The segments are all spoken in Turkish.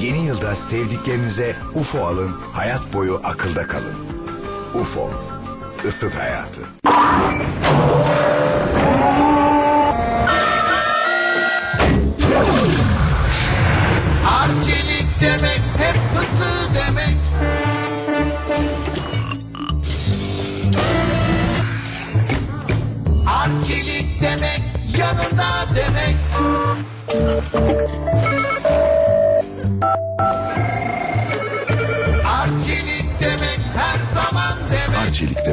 Yeni yılda sevdiklerinize UFO alın, hayat boyu akılda kalın. UFO, ısıt hayatı.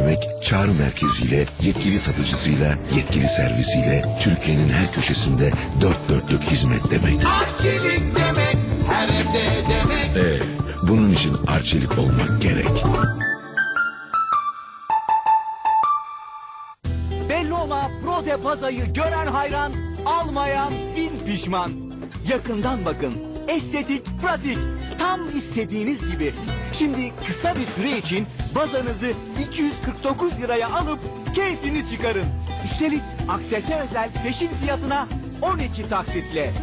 Demek çağrı merkeziyle, yetkili satıcısıyla, yetkili servisiyle Türkiye'nin her köşesinde dört dörtlük hizmet demek. Arçelik demek her evde demek. Ee, bunun için arçelik olmak gerek. Bellona Prode Paza'yı gören hayran, almayan bin pişman. Yakından bakın. Estetik, pratik. Tam istediğiniz gibi. Şimdi kısa bir süre için bazanızı 249 liraya alıp keyfini çıkarın. Üstelik aksese özel peşin fiyatına 12 taksitle.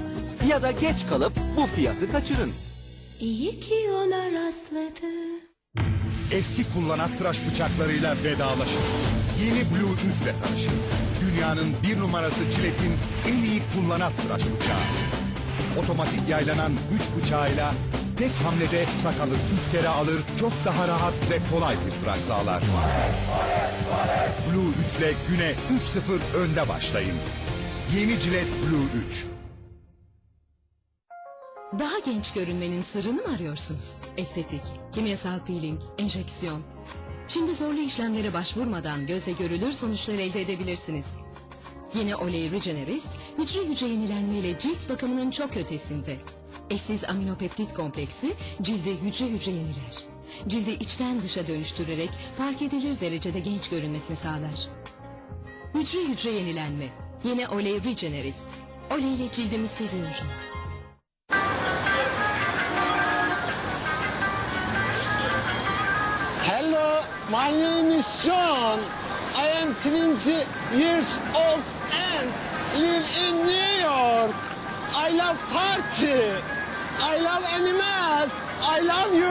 Ya da geç kalıp bu fiyatı kaçırın. İyi ki ona rastladı. Eski kullanan tıraş bıçaklarıyla vedalaşın. Yeni Blue 3 ile tanışın. Dünyanın bir numarası Cilet'in en iyi kullanan tıraş bıçağı. Otomatik yaylanan güç bıçağıyla tek hamlede sakalı 3 kere alır, çok daha rahat ve kolay bir tıraş sağlar. Blue 3 ile güne 3-0 önde başlayın. Yeni Cilet Blue 3. Daha genç görünmenin sırrını mı arıyorsunuz? Estetik, kimyasal peeling, enjeksiyon. Şimdi zorlu işlemlere başvurmadan gözle görülür sonuçlar elde edebilirsiniz. Yeni Olay Regenerist, hücre hücre yenilenmeyle cilt bakımının çok ötesinde. Eşsiz aminopeptit kompleksi cilde hücre hücre yeniler. Cildi içten dışa dönüştürerek fark edilir derecede genç görünmesini sağlar. Hücre hücre yenilenme. Yeni Olay Regenerist. Olay ile cildimi seviyorum. My name is John. I am 20 years old and live in New York. I love party. I love animals. I love you.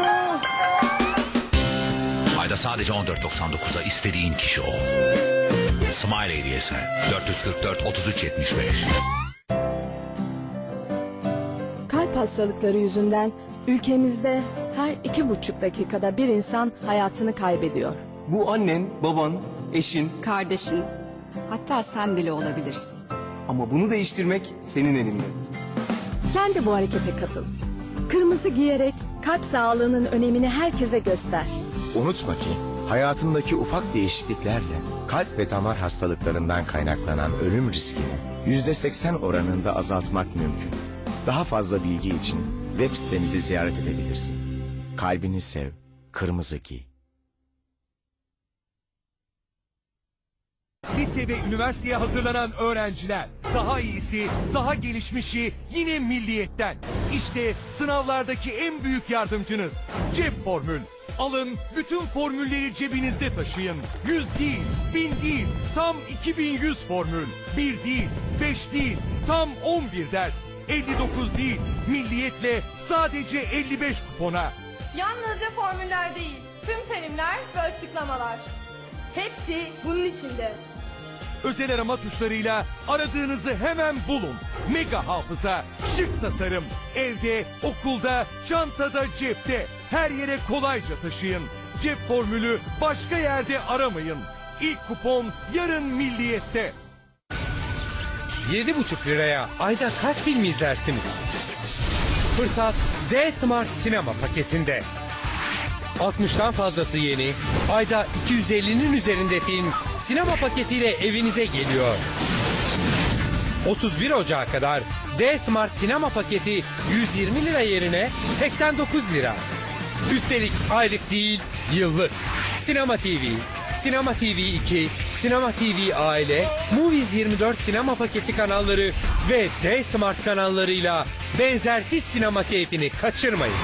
Ayda sadece 14.99'a istediğin kişi ol. Smile hediyesi 444 33 75. Hastalıkları yüzünden ülkemizde her iki buçuk dakikada bir insan hayatını kaybediyor. Bu annen, baban, eşin Kardeşin, hatta sen bile olabilirsin. ama bunu değiştirmek senin elinde. Sen de bu harekete katıl. Kırmızı giyerek kalp sağlığının önemini herkese göster. Unutma ki hayatındaki ufak değişikliklerle kalp ve damar hastalıklarından kaynaklanan ölüm riskini %80 oranında azaltmak mümkün. Daha fazla bilgi için web sitemizi ziyaret edebilirsin. Kalbini sev, kırmızı giy. Lise ve üniversiteye hazırlanan öğrenciler. Daha iyisi, daha gelişmişi yine milliyetten. İşte sınavlardaki en büyük yardımcınız. Cep Formül. Alın bütün formülleri cebinizde taşıyın. 100 değil, 1000 değil, tam 2100 formül. 1 değil, 5 değil, tam 11 ders. 59 değil, milliyetle sadece 55 kupona. Yalnızca formüller değil, tüm terimler ve açıklamalar. Hepsi bunun içinde. Özel arama tuşlarıyla aradığınızı hemen bulun. Mega hafıza, şık tasarım, evde, okulda, çantada, cepte. Her yere kolayca taşıyın. Cep formülü başka yerde aramayın. İlk kupon yarın milliyette. 7,5 liraya ayda kaç film izlersiniz? Fırsat Z Smart Sinema paketinde. 60'tan fazlası yeni, ayda 250'nin üzerinde film sinema paketiyle evinize geliyor. 31 Ocağı kadar D Smart sinema paketi 120 lira yerine 89 lira. Üstelik aylık değil, yıllık. Sinema TV, Sinema TV 2, Sinema TV Aile, Movies 24 sinema paketi kanalları ve D Smart kanallarıyla benzersiz sinema keyfini kaçırmayın.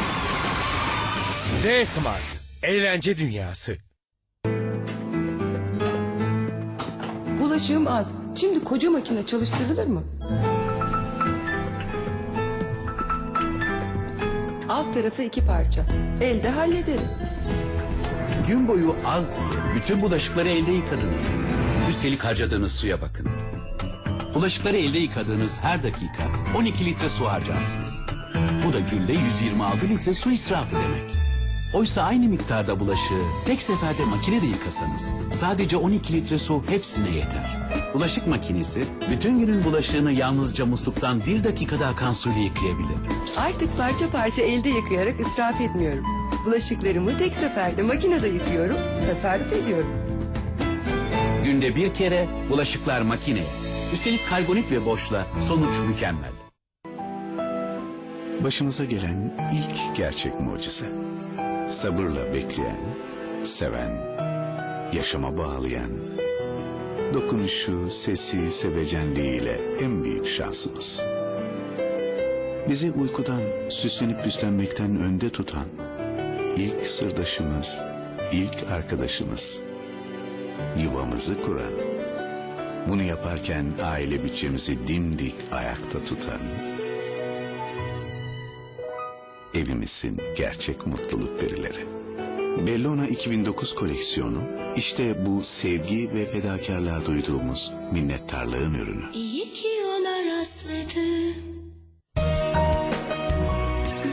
D Smart, eğlence dünyası. Bulaşığım az. Şimdi koca makine çalıştırılır mı? Alt tarafı iki parça. Elde hallederim. Gün boyu az diye bütün bulaşıkları elde yıkadınız. Üstelik harcadığınız suya bakın. Bulaşıkları elde yıkadığınız her dakika 12 litre su harcarsınız. Bu da günde 126 litre su israfı demek. Oysa aynı miktarda bulaşığı tek seferde makinede yıkasanız sadece 12 litre su hepsine yeter. Bulaşık makinesi bütün günün bulaşığını yalnızca musluktan bir dakikada akan suyla yıkayabilir. Artık parça parça elde yıkayarak israf etmiyorum. Bulaşıklarımı tek seferde makinede yıkıyorum, tasarruf ediyorum. Günde bir kere bulaşıklar makineye. Üstelik karbonit ve boşla sonuç mükemmel. Başımıza gelen ilk gerçek mucize. Sabırla bekleyen, seven, yaşama bağlayan, dokunuşu, sesi, sevecenliğiyle en büyük şansımız. Bizi uykudan, süslenip püslenmekten önde tutan, ilk sırdaşımız, ilk arkadaşımız, yuvamızı kuran, bunu yaparken aile bütçemizi dimdik ayakta tutan, evimizin gerçek mutluluk verileri. Bellona 2009 koleksiyonu işte bu sevgi ve fedakarlığa duyduğumuz minnettarlığın ürünü. İyi ki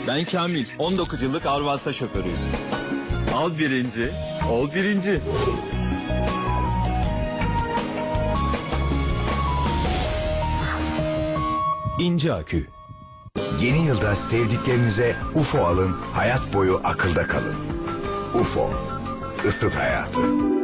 Ben Kamil, 19 yıllık ağır vasıta şoförüyüm. Al birinci, ol birinci. İnce akü. Yeni yılda sevdiklerinize UFO alın, hayat boyu akılda kalın. UFO, ısıt hayatı.